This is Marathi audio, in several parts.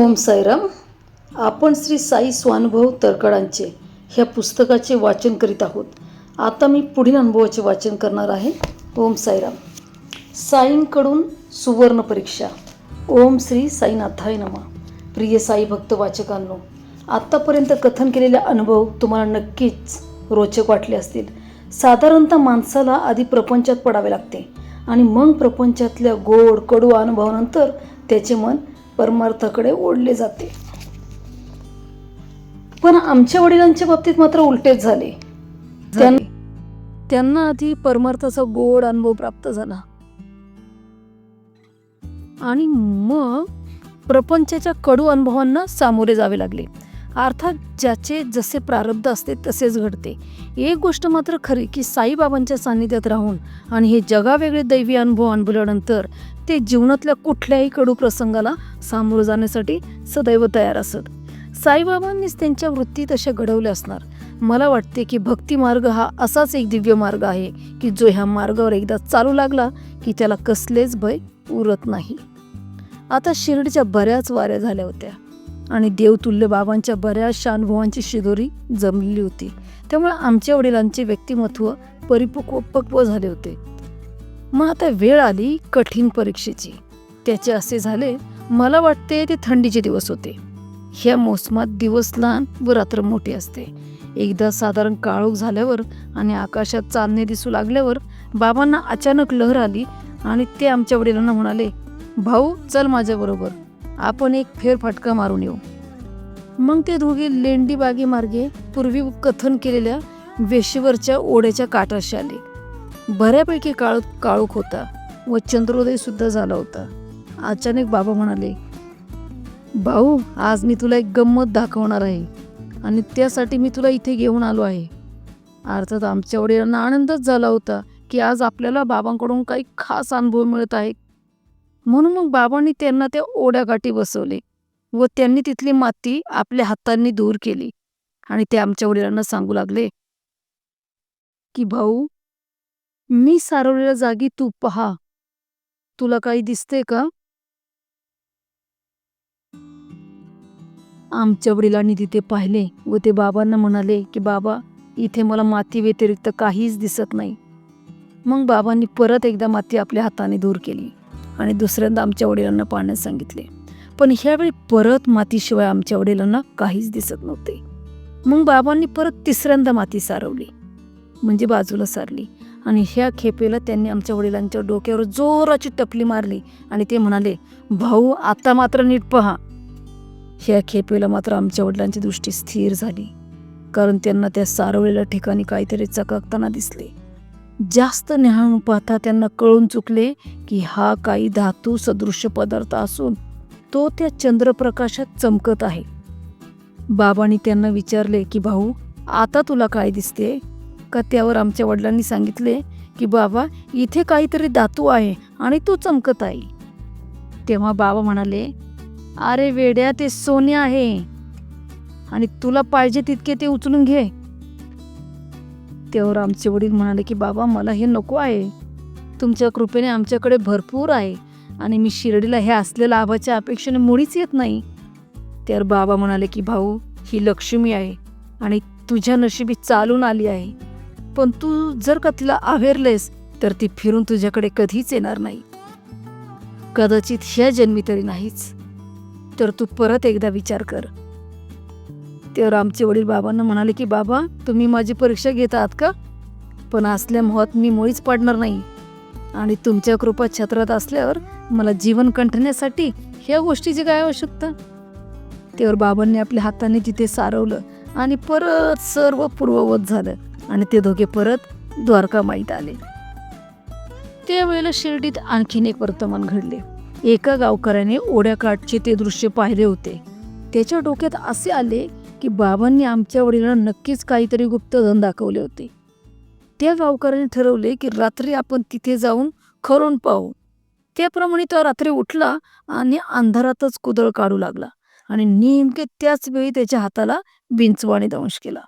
ओम साईराम. आपण श्री साई स्वानुभव तरकडांचे ह्या पुस्तकाचे वाचन करीत आहोत. आता मी पुढील अनुभवाचे वाचन करणार आहे. ओम साईराम. साईंकडून सुवर्ण परीक्षा. ओम श्री साईनाथाय नमा. प्रिय साई भक्त वाचकांनो आत्तापर्यंत कथन केलेले अनुभव तुम्हाला नक्कीच रोचक वाटले असतील. साधारणतः माणसाला आधी प्रपंचात पडावे लागते आणि मग प्रपंचातल्या गोड कडू अनुभवानंतर त्याचे मन परमार्थाकडे ओढले जाते. पण आमच्या वडिलांच्या बाबतीत मात्र उलटेच झाले. त्यांना आधी परमार्थाचा गोड अनुभव प्राप्त झाला. आणि मग प्रपंचाच्या कडू अनुभवांना सामोरे जावे लागले. अर्थात ज्याचे जसे प्रारब्ध असते तसेच घडते. एक गोष्ट मात्र खरी की साईबाबांच्या सान्निध्यात राहून आणि हे जगावेगळे दैवी अनुभव अनुभवल्यानंतर ते जीवनातल्या कुठल्याही कडू प्रसंगाला सामोरं जाण्यासाठी सदैव तयार असत. साईबाबांनीच त्यांच्या वृत्ती तशा घडवल्या असणार. मला वाटते की भक्ती मार्ग हा असाच एक दिव्य मार्ग आहे की जो ह्या मार्गावर एकदा चालू लागला की त्याला कसलेच भय उरत नाही. आता शिर्डीच्या बऱ्याच वाऱ्या झाल्या होत्या आणि देवतुल्य बाबांच्या बऱ्याचशा अनुभवांची शिदोरी जमलेली होती. त्यामुळे आमच्या वडिलांचे व्यक्तिमत्व परिपक्व पक्व झाले होते. मग आता वेळ आली कठीण परीक्षेची. त्याचे असे झाले मला वाटते ते थंडीचे दिवस होते. ह्या मोसमात दिवस लहान व रात्र मोठी असते. एकदा साधारण काळोख झाल्यावर आणि आकाशात चांदणे दिसू लागल्यावर बाबांना अचानक लहर आली आणि ते आमच्या वडिलांना म्हणाले भाऊ चल माझ्याबरोबर आपण एक फेरफटका मारून येऊ. मग ते दोघे लेंडी बागेमार्गे पूर्वी कथन केलेल्या वेशीवरच्या ओढ्याच्या काठाशी आले. बऱ्यापैकी काळ काळोख होता व चंद्रोदय सुद्धा झाला होता. अचानक बाबा म्हणाले भाऊ आज मी तुला एक गंमत दाखवणार आहे आणि त्यासाठी मी तुला इथे घेऊन आलो आहे. अर्थात आमच्या वडिलांना आनंदच झाला होता की आज आपल्याला बाबांकडून काही खास अनुभव मिळत आहे. म्हणून मग बाबांनी त्यांना त्या ओढ्याकाठी बसवले व त्यांनी तिथली माती आपल्या हातांनी दूर केली आणि ते आमच्या वडिलांना सांगू लागले की भाऊ मी सारवलेल्या जागी तू पहा. तुला काही दिसते का? आमच्या वडिलांनी तिथे पाहिले व ते बाबांना म्हणाले की बाबा इथे मला माती व्यतिरिक्त काहीच दिसत नाही. मग बाबांनी परत एकदा माती आपल्या हाताने दूर केली आणि दुसऱ्यांदा आमच्या वडिलांना पाहण्यास सांगितले. पण ह्यावेळी परत मातीशिवाय आमच्या वडिलांना काहीच दिसत नव्हते. मग बाबांनी परत तिसऱ्यांदा माती सारवली. म्हणजे बाजूला सारली. आणि ह्या खेपेला त्यांनी आमच्या वडिलांच्या डोक्यावर जोराची टपली मारली आणि ते म्हणाले भाऊ आता मात्र नीट पहा. ह्या खेपेला मात्र आमच्या वडिलांची दृष्टी स्थिर झाली कारण त्यांना त्या सारवलेल्या ठिकाणी काहीतरी चकाकताना दिसले. जास्त न्याहाळून पाहता त्यांना कळून चुकले की हा काही धातू सदृश्य पदार्थ असून तो त्या चंद्रप्रकाशात चमकत आहे. बाबांनी त्यांना विचारले की भाऊ आता तुला काय दिसते? का त्यावर आमच्या वडिलांनी सांगितले की बाबा इथे काहीतरी धातू आहे आणि तो चमकत आहे. तेव्हा बाबा म्हणाले अरे वेड्या ते सोने आहे आणि तुला पाहिजे तितके ते उचलून घे. त्यावर आमचे वडील म्हणाले की बाबा मला हे नको आहे. तुमच्या कृपेने आमच्याकडे भरपूर आहे आणि मी शिर्डीला हे असलेल्या लाभाच्या अपेक्षेने मुळीच येत नाही. त्यावर बाबा म्हणाले की भाऊ ही लक्ष्मी आहे आणि तुझ्या नशिबी चालून आली आहे. पण तू जर का तिला आवेरलेस तर ती फिरून तुझ्याकडे कधीच येणार नाही. कदाचित ह्या जन्मी तरी नाहीच. तर तू परत एकदा विचार कर. त्यावर आमचे वडील बाबांना म्हणाले की बाबा तुम्ही माझी परीक्षा घेत आहात का? पण असल्या मोहात मी मुळीच पाडणार नाही. आणि तुमच्या कृपा छत्रात असल्यावर मला जीवन कंठण्यासाठी ह्या गोष्टीची काय आवश्यकता? तेव्हा बाबांनी आपल्या हाताने तिथे सारवलं आणि परत सर्व पूर्ववत झालं. आणि ते दोघे परत द्वारका माहीत आले. त्यावेळेला शिर्डीत आणखीन एक वर्तमान घडले. एका गावकऱ्याने ओढ्याकाठचे ते दृश्य पाहिले होते. त्याच्या डोक्यात असे आले की बाबांनी आमच्या वडिलांना नक्कीच काहीतरी गुप्तधन दाखवले होते. त्या गावकऱ्याने ठरवले की रात्री आपण तिथे जाऊन खरून पाहू. त्याप्रमाणे तो रात्री उठला आणि अंधारातच कुदळ काढू लागला आणि नेमके त्याच वेळी त्याच्या हाताला बिंचवाने दंश केला.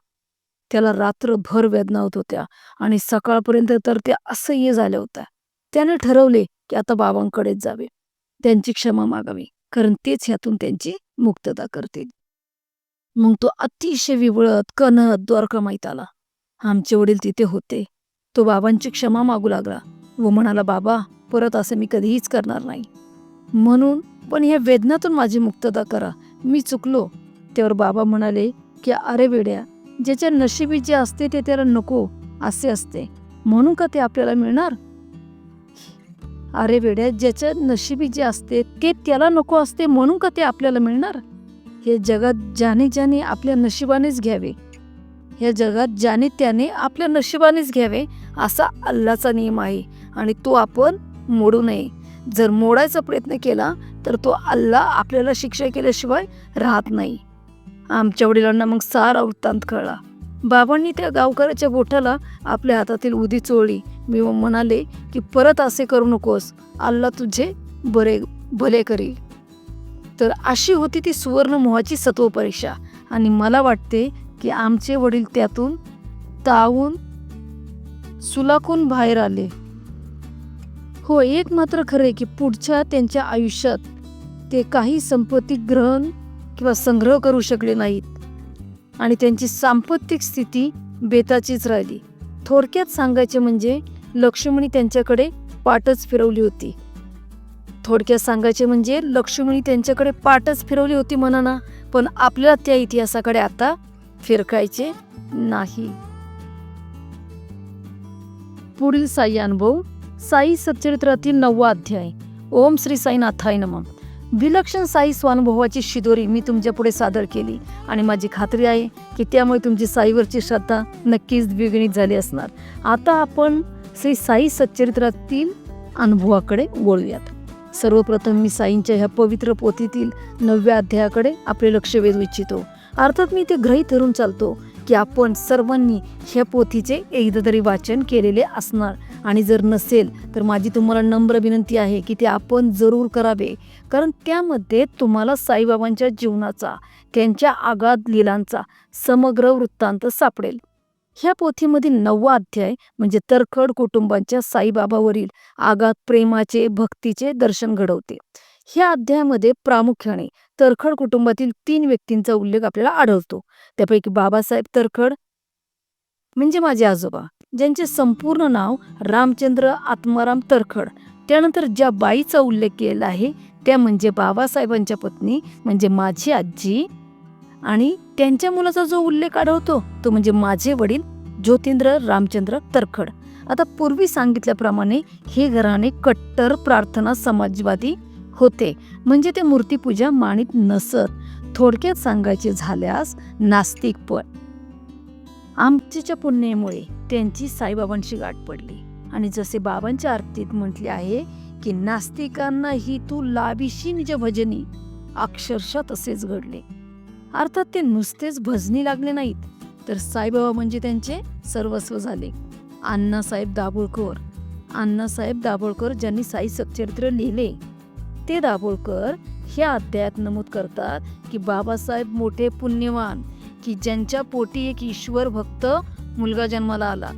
त्याला रात्रभर वेदना होत होत्या आणि सकाळपर्यंत तर त्या असह्य झाल्या होत्या. त्याने ठरवले की आता बाबांकडेच जावे. त्यांची क्षमा मागावी कारण तेच ह्यातून त्यांची मुक्तता करतील. मग तो अतिशय विवळत कनत द्वारका माहीत आला. आमचे वडील तिथे होते. तो बाबांची क्षमा मागू लागला व म्हणाला बाबा परत असं मी कधीच करणार नाही. म्हणून पण ह्या वेदनातून माझी मुक्तता करा. मी चुकलो. त्यावर बाबा म्हणाले की अरे वेड्या ज्याच्या नशिबी जे असते ते त्याला नको असे असते. म्हणून का ते आपल्याला मिळणार? अरे वेड्या ज्याच्या नशिबी जे असते ते त्याला नको असते म्हणून का ते आपल्याला मिळणार? हे जगात ज्याने ज्याने आपल्या नशिबानेच घ्यावे या जगात ज्याने त्याने आपल्या नशिबानेच घ्यावे असा अल्लाचा नियम आहे आणि तो आपण मोडू नये. जर मोडायचा प्रयत्न केला तर तो अल्ला आपल्याला शिक्षा केल्याशिवाय राहत नाही. आमच्या वडिलांना मग सारा वृत्तांत कळला. बाबांनी त्या गावकऱ्याच्या बोटाला आपल्या हातातील उदी चोळली. मी मग म्हणाले की परत असे करू नकोस. अल्ला तुझे बरे भले करील. तर अशी होती ती सुवर्ण मोहाची सत्व परीक्षा आणि मला वाटते की आमचे वडील त्यातून तावून सुलाखून बाहेर आले. हो एक मात्र खरे की पुढच्या त्यांच्या आयुष्यात ते काही संपत्ती ग्रहण किंवा संग्रह करू शकले नाहीत. आणि त्यांची सांपत्तिक स्थिती बेताचीच राहिली. थोडक्यात सांगायचे म्हणजे लक्ष्मणी त्यांच्याकडे पाठच फिरवली होती. थोडक्यात सांगायचे म्हणजे लक्ष्मणी त्यांच्याकडे पाठच फिरवली होती म्हणा ना पण आपल्याला त्या इतिहासाकडे आता फिरकायचे नाही. पुढील साई अनुभव साई सच्चरित्रातील नववा अध्याय. ओम श्री साईनाथाय नमः. विलक्षण साई स्वानुभवाची शिदोरी मी तुमच्यापुढे सादर केली. आणि माझी खात्री आहे की त्यामुळे तुमची साईवरची श्रद्धा नक्कीच द्विगुणित झाली असणार. आता आपण श्री साई सच्चरित्रातील अनुभवाकडे वळूयात. सर्वप्रथम मी साईंच्या ह्या पवित्र पोथीतील नवव्या अध्यायाकडे आपले लक्ष वेधू इच्छितो. अर्थात मी ते ग्रही धरून चालतो की आपण सर्वांनी ह्या पोथीचे एकदा तरी वाचन केलेले असणार. आणि जर नसेल तर माझी तुम्हाला नम्र विनंती आहे की ते आपण जरूर करावे. कारण त्यामध्ये तुम्हाला साईबाबांच्या जीवनाचा त्यांच्या आगाध लिलांचा समग्र वृत्तांत सापडेल. ह्या पोथीमधील नववा अध्याय म्हणजे तरखड कुटुंबांच्या साईबाबावरील आगात प्रेमाचे भक्तीचे दर्शन घडवते. ह्या अध्यायामध्ये प्रामुख्याने तरखड कुटुंबातील तीन व्यक्तींचा उल्लेख आपल्याला आढळतो. त्यापैकी बाबासाहेब तरखड म्हणजे माझे आजोबा. ज्यांचे संपूर्ण नाव रामचंद्र आत्माराम तरखड. त्यानंतर ज्या बाईचा उल्लेख केला आहे त्या म्हणजे बाबासाहेबांच्या पत्नी म्हणजे माझी आजी. आणि त्यांच्या मुलाचा जो उल्लेख आढळतो तो म्हणजे माझे वडील ज्योतिंद्र रामचंद्र तरखड. आता पूर्वी सांगितल्याप्रमाणे हे घराणे कट्टर प्रार्थना समाजवादी होते. म्हणजे ते मूर्तीपूजा मानित नसत. थोडक्यात सांगायचे झाल्यास नास्तिक पण. आमचीच्या पुण्यामुळे त्यांची साईबाबांशी गाठ पडली. आणि जसे बाबांच्या आरतीत म्हटले आहे की नास्तिकांना ही तू लाभिशी निज भजनी अक्षरशः तसेच घडले. अर्थात ते नुसतेच भजनी लागले नाहीत तर साईबाबा म्हणजे त्यांचे सर्वस्व झाले. अण्णासाहेब दाभोळकर अण्णासाहेब दाभोळकर ज्यांनी साई सच्चरित्र लिहिले ते दाभोळकर ह्या अध्यायात नमूद करतात की बाबासाहेब मोठे पुण्यवान की ज्यांच्या पोटी एक ईश्वर भक्त मुलगा जन्माला आला.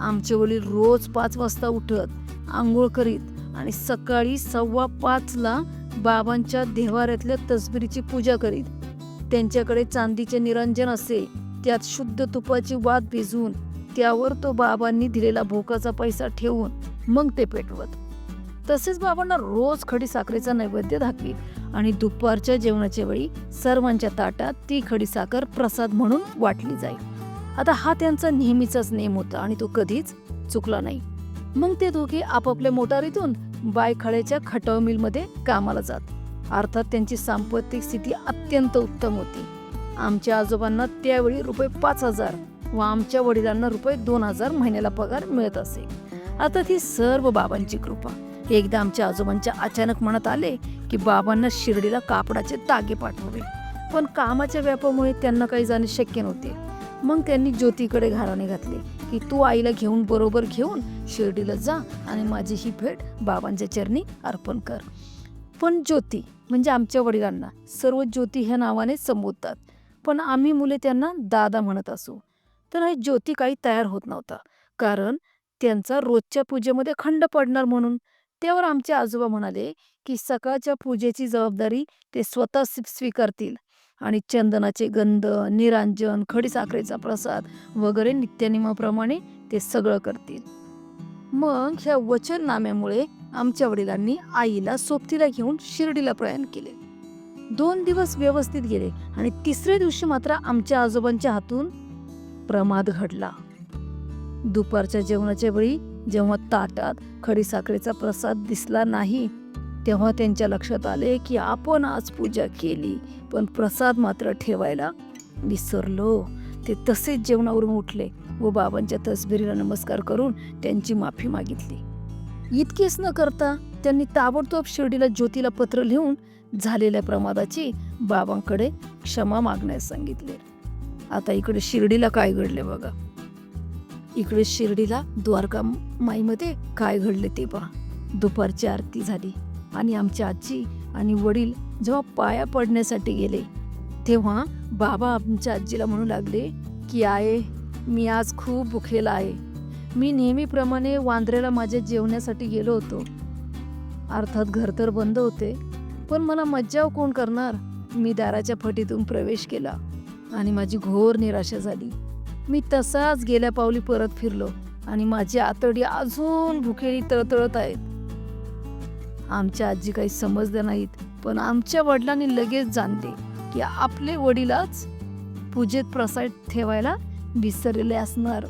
आमचे वडील रोज पाच वाजता उठत आंघोळ करीत आणि सकाळी सव्वा पाचला बाबांच्या देवाऱ्यातल्या तसबिरीची पूजा करीत. त्यांच्याकडे चांदीचे निरंजन असे त्यात शुद्ध तुपाची वात भिजवून त्यावर तो बाबांनी दिलेला भोकाचा पैसा ठेवून मग ते पेटवत. तसेच बाबांना रोज खडी साखरेचा नैवेद्य दाखवीत. आणि दुपारच्या जेवणाच्या वेळी सर्वांच्या ताटात ती खडी साखर प्रसाद म्हणून वाटली जाईल आता हा त्यांचा नेहमीचाच नेम होता आणि तो कधीच चुकला नाही. मग ते दोघे आपापल्या मोटारीतून बायखळ्याच्या खटाव मिलमध्ये कामाला जात. अर्थात त्यांची सांपत्तिक स्थिती अत्यंत उत्तम होती. आमच्या आजोबांना त्यावेळी रुपये पाच हजार व आमच्या वडिलांना रुपये दोन हजार महिन्याला पगार मिळत असे. आता ती सर्व बाबांची कृपा. एकदा आमच्या आजोबांच्या अचानक मनात आले की बाबांना शिर्डीला कापडाचे तागे पाठवावे. पण कामाच्या व्यापामुळे त्यांना काही जाणे शक्य नव्हते. मग त्यांनी ज्योतीकडे घराणे घातले की तू आईला घेऊन बरोबर घेऊन शिर्डीला जा आणि माझी ही भेट बाबांच्या चरणी अर्पण कर. पण ज्योती म्हणजे आमच्या वडिलांना सर्व ज्योती ह्या नावाने संबोधतात. पण आम्ही मुले त्यांना दादा म्हणत असू. तर हे ज्योती काही तयार होत नव्हता. कारण त्यांचा रोजच्या पूजेमध्ये खंड पडणार म्हणून. त्यावर आमचे आजोबा म्हणाले की सकाळच्या पूजेची जबाबदारी ते स्वतः स्वीकारतील आणि चंदनाचे गंध निरांजन खडीसाखरेचा प्रसाद वगैरे नित्यनियमाप्रमाणे ते सगळं करतील. मग ह्या वचननाम्यामुळे आमच्या वडिलांनी आईला सोबतीला घेऊन शिर्डीला प्रयाण केले. दोन दिवस व्यवस्थित गेले आणि तिसऱ्या दिवशी मात्र आमच्या आजोबांच्या हातून प्रमाद घडला. दुपारच्या जेवणाच्या वेळी जेव्हा ताटात खडीसाखरेचा प्रसाद दिसला नाही तेव्हा त्यांच्या लक्षात आले की आपण आज पूजा केली पण प्रसाद मात्र ठेवायला विसरलो. ते तसेच जेवणावरून उठले व बाबांच्या तसबिरीला नमस्कार करून त्यांची माफी मागितली. इतकेच न करता त्यांनी ताबडतोब शिर्डीला ज्योतीला पत्र लिहून झालेल्या प्रमादाची बाबांकडे क्षमा मागण्यास सांगितले. आता इकडे शिर्डीला काय घडले बघा. इकडे शिर्डीला द्वारका माईमध्ये काय घडले ते पहा. दुपारची आरती झाली. आणि आमची आजी आणि वडील जेव्हा पाया पडण्यासाठी गेले तेव्हा बाबा आमच्या आजीला म्हणू लागले की आहे मी आज खूप भुखेला आहे. मी नेहमीप्रमाणे वांद्रेला माझ्या जेवण्यासाठी गेलो होतो. अर्थात घर तर बंद होते पण मला मज्जाव कोण करणार? मी दाराच्या फटीतून प्रवेश केला आणि माझी घोर निराशा झाली. मी तसाच गेल्या पावली परत फिरलो आणि माझी आतडी अजून भुकेली तळतळत आहेत आमच्या आजी काही समजल्या नाहीत पण आमच्या वडिलांनी लगेच जाणले की आपले वडीलच पूजेत प्रसाद ठेवायला विसरलेले असणार.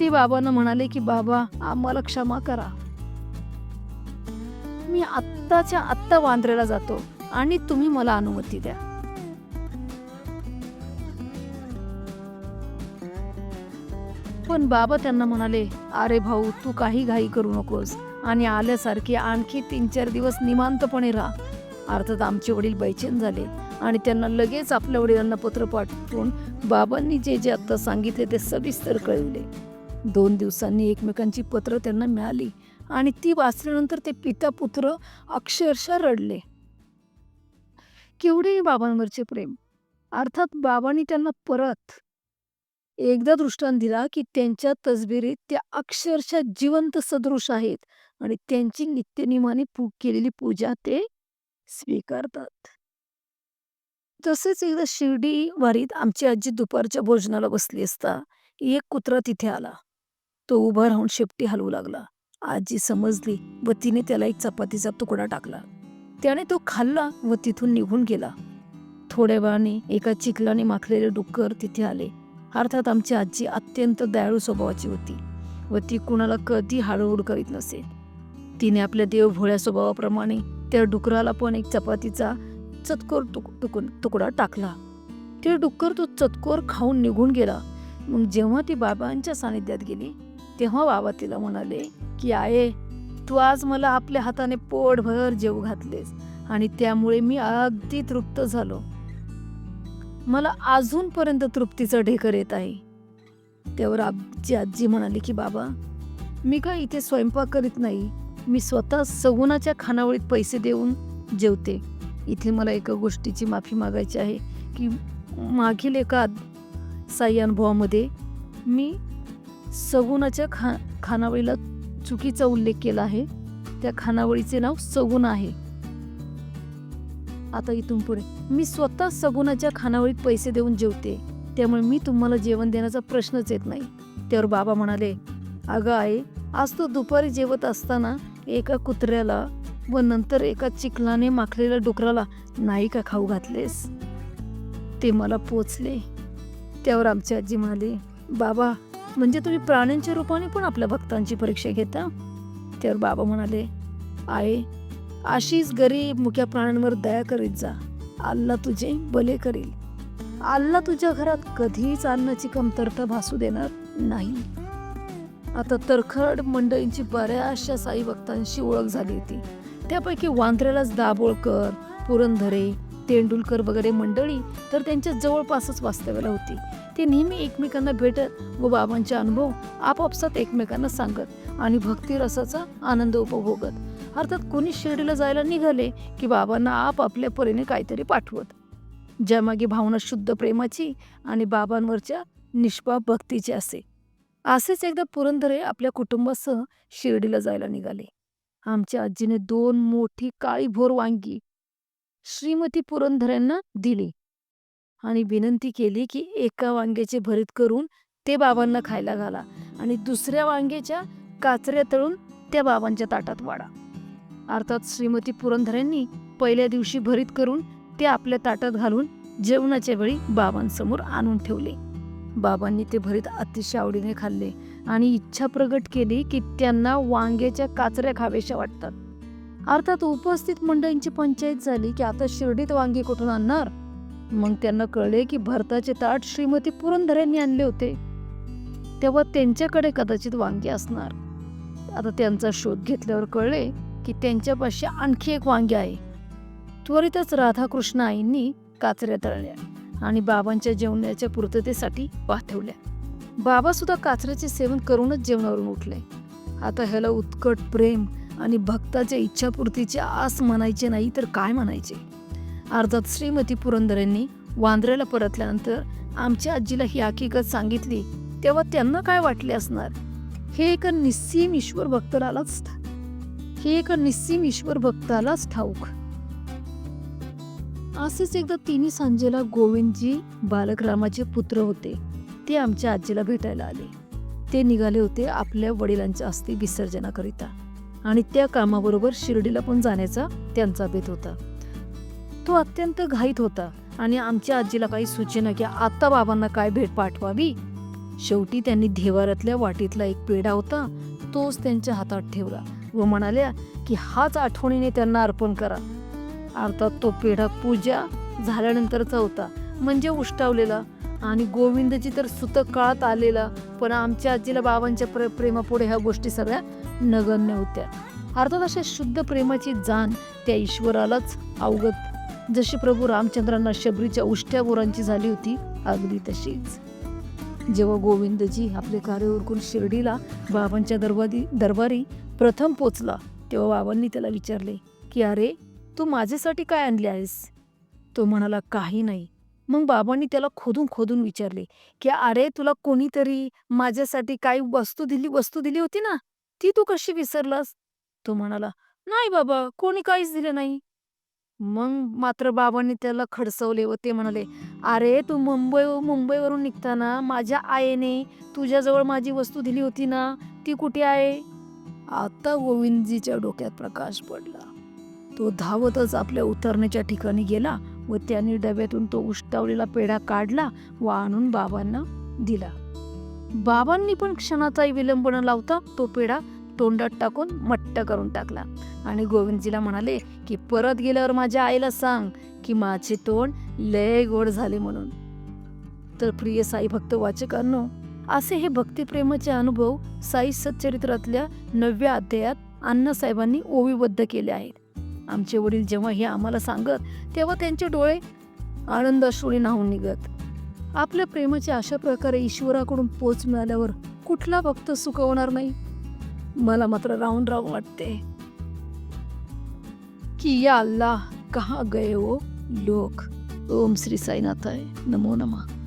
ते बाबांना म्हणाले की बाबा आम्हाला क्षमा करा. मी आत्ताच्या आत्ता वांद्रेला जातो आणि तुम्ही मला अनुमती द्या. पण बाबा त्यांना म्हणाले अरे भाऊ तू काही घाई करू नकोस. आणि आल्यासारखे आणखी तीन चार दिवस निमांतपणे राहा. अर्थात आमचे वडील बैचेन झाले आणि त्यांना लगेच आपल्या वडिलांना पत्र पाठवून बाबांनी जे जे आत्ता सांगितले ते सविस्तर कळवले. दोन दिवसांनी एकमेकांची पत्र त्यांना मिळाली आणि ती वाचल्यानंतर ते पिता पुत्र अक्षरशः रडले. केवढे बाबांवरचे प्रेम. अर्थात बाबांनी त्यांना परत एकदा दृष्टांत दिला की त्यांच्या तसबिरीत त्या अक्षरशः जिवंत सदृश आहेत आणि त्यांची नित्यनियमाने पू केलेली पूजा ते स्वीकारतात. तसेच एकदा शिर्डी वारीत आमची आजी दुपारच्या भोजनाला बसली असता एक कुत्रा तिथे आला. तो उभा राहून शेपटी हलवू लागला. आजी समजली व तिने त्याला एक चपातीचा तुकडा टाकला. त्याने तो खाल्ला व तिथून निघून गेला. थोड्या वेळाने एका चिखलाने माखलेले डुक्कर तिथे आले. अर्थात आमची आजी अत्यंत दयाळू स्वभावाची होती व ती कुणाला कधी हाडवूड करीत नसे. तिने आपल्या देव भोळ्या स्वभावाप्रमाणे त्या डुकराला पण एक चपातीचा चतकोर तुक तुकून तुकडा टाकला. ते डुक्कर तो चतकोर खाऊन निघून गेला. मग जेव्हा ती बाबांच्या सानिध्यात गेली तेव्हा बाबा तिला म्हणाले की आये तू आज मला आपल्या हाताने पोटभर जेव घातलेस आणि त्यामुळे मी अगदी तृप्त झालो. मला अजूनपर्यंत तृप्तीचं ढेकर येत आहे. त्यावर आजी आजी म्हणाली की बाबा मी काय इथे स्वयंपाक करीत नाही. मी स्वतः सगुणाच्या खानावळीत पैसे देऊन जेवते. इथे मला एका गोष्टीची माफी मागायची आहे की मागील एका साई अनुभवामध्ये मी सगुणाच्या खा खानावळीला चुकीचा उल्लेख केला आहे. त्या खानावळीचे नाव सगुण आहे. आता इथून पुढे. मी स्वतः सगुणाच्या खानावळीत पैसे देऊन जेवते. त्यामुळे मी तुम्हाला जेवण देण्याचा प्रश्नच येत नाही. त्यावर बाबा म्हणाले अगं आई आज तो दुपारी जेवत असताना एका कुत्र्याला व नंतर एका चिखलाने माखलेल्या डुकराला नाही का खाऊ घातलेस? ते मला पोचले. त्यावर आमची आजी म्हणाली बाबा म्हणजे तुम्ही प्राण्यांच्या रूपाने पण आपल्या भक्तांची परीक्षा घेता? त्यावर बाबा म्हणाले आई अशीच गरीब मुक्या प्राण्यांवर दया करीत जा. अल्ला तुझे भले करील. अल्ला तुझ्या घरात कधीच अन्नाची कमतरता भासू देणार नाही. आता तरखड मंडळींची बऱ्याचशा साई भक्तांशी ओळख झाली होती. त्यापैकी वांद्र्यालाच दाभोळकर पुरंदरे तेंडुलकर वगैरे मंडळी तर त्यांच्या जवळपासच वास्तव्याला होती. ते नेहमी एकमेकांना भेटत व बाबांचे अनुभव आपापसात एकमेकांना सांगत आणि भक्तिरसाचा आनंद उपभोगत. अर्थात कोणी शिर्डीला जायला निघाले की बाबांना आपापल्या परीने काहीतरी पाठवत. ज्यामागे भावना शुद्ध प्रेमाची आणि बाबांवरच्या निष्पाप भक्तीची असे. असेच एकदा पुरंदरे आपल्या कुटुंबासह शिर्डीला जायला निघाले. आमच्या आजीने दोन मोठी काळी भोर वांगी श्रीमती पुरंदरेंना दिली आणि विनंती केली की एका वांग्याचे भरीत करून ते बाबांना खायला घाला आणि दुसऱ्या वांग्याच्या काचऱ्या तळून त्या बाबांच्या ताटात वाढा. अर्थात श्रीमती पुरंदऱ्यांनी पहिल्या दिवशी भरीत करून ते आपल्या ताटात घालून जेवणाच्या वेळी बाबांसमोर आणून ठेवले. बाबांनी ते भरीत अतिशय आवडीने खाल्ले आणि इच्छा प्रगट केली की त्यांना वांग्याच्या काचऱ्या खावेशा वाटतात. अर्थात उपस्थित मंडळींची पंचायत झाली की आता शिर्डीत वांगी कुठून आणणार? मग त्यांना कळले की भरताचे ताट श्रीमती पुरंदऱ्यांनी आणले होते. तेव्हा त्यांच्याकडे कदाचित वांगे असणार. आता त्यांचा शोध घेतल्यावर कळले की त्यांच्यापाशी आणखी एक वांगी आहे. त्वरितच राधाकृष्ण आईंनी काचऱ्या तळल्या आणि बाबांच्या जेवणाच्या पूर्ततेसाठी पाठवल्या बाबा सुद्धा काचऱ्याचे सेवन करूनच जेवणावरून उठले. आता ह्याला उत्कट प्रेम आणि भक्ताच्या इच्छापूर्तीचे आस म्हणायचे नाही तर काय म्हणायचे? अर्धात श्रीमती पुरंदरेंनी वांद्र्याला परतल्यानंतर आमच्या आजीला ही हकीकत सांगितली तेव्हा त्यांना काय वाटले असणार? हे एका निस्सीम ईश्वर भक्तालाच हे एका निस्सीम ईश्वर भक्तालाच ठाऊक. असेच एकदा तिन्ही सांजेला गोविंदजी बालकरामाचे पुत्र होते. ते आमच्या आजीला भेटायला आले. ते निघाले होते आपल्या वडिलांच्या अस्थि विसर्जनाकरिता आणि त्या कामाबरोबर शिर्डीला पण जाण्याचा त्यांचा बेत होता. तो अत्यंत घाईत होता आणि आमच्या आजीला काही सूचना की आता बाबांना काय भेट पाठवावी? शेवटी त्यांनी देवारातल्या वाटीतला एक पेढा होता तोच त्यांच्या हातात ठेवला. व म्हणाल्या की हाच आठवणीने त्यांना अर्पण करा. अर्थात तो पेढा पूजा झाल्यानंतरचा होता म्हणजे उष्टावलेला आणि गोविंदजी तर सुतक काळात आलेला पण आमच्या आजीला बाबांच्या प्रे प्रेमापुढे ह्या गोष्टी सगळ्या नगण्य होत्या. अर्थात अशा शुद्ध प्रेमाची जाण त्या ईश्वरालाच अवगत. जशी प्रभू रामचंद्रांना शबरीच्या उष्ट्या बोरांची झाली होती अगदी तशीच. जेव्हा गोविंदजी आपले कार्य उरकून शिर्डीला बाबांच्या दरबारी दरबारी प्रथम पोचला. तेव्हा बाबांनी त्याला विचारले की अरे तू माझ्यासाठी काय आणले आहेस? तो म्हणाला काही नाही. मग बाबांनी त्याला खोदून खोदून विचारले की अरे तुला कोणीतरी माझ्यासाठी काही वस्तू दिली वस्तू दिली होती ना? ती तू कशी विसरलास? तो म्हणाला नाही बाबा कोणी काहीच दिलं नाही. मग मात्र बाबांनी त्याला खडसवले व ते म्हणाले अरे तू मुंबई मुंबईवरून निघताना माझ्या आईने तुझ्याजवळ माझी वस्तू दिली होती ना? ती कुठे आहे? आता गोविंदजीच्या डोक्यात प्रकाश पडला. तो धावतच आपल्या उतरण्याच्या ठिकाणी गेला व त्यांनी डब्यातून तो उष्टावलेला पेढा काढला व आणून बाबांना दिला. बाबांनी पण क्षणाचाही विलंब न लावता तो पेढा तोंडात टाकून मट्ट करून टाकला आणि गोविंदजीला म्हणाले की परत गेल्यावर माझ्या आईला सांग की माझे तोंड लय गोड झाले म्हणून. तर प्रिय साई भक्त वाचकांनो असे हे भक्तिप्रेमाचे अनुभव साई सच्चरित्रातल्या नवव्या अध्यायात अण्णासाहेबांनी ओवीबद्ध केले आहेत. आमचे वडील जेव्हा हे आम्हाला सांगत तेव्हा त्यांचे डोळे आनंद अश्रूने नाहून निघत. आपल्या प्रेमाचे अशा प्रकारे ईश्वराकडून पोच मिळाल्यावर कुठला भक्त सुकवणार नाही? मला मात्र राहून राहून वाटते. की या अल्लाह कहाँ गए हो लोक? ओम श्री साईनाथाय. नमो नमः.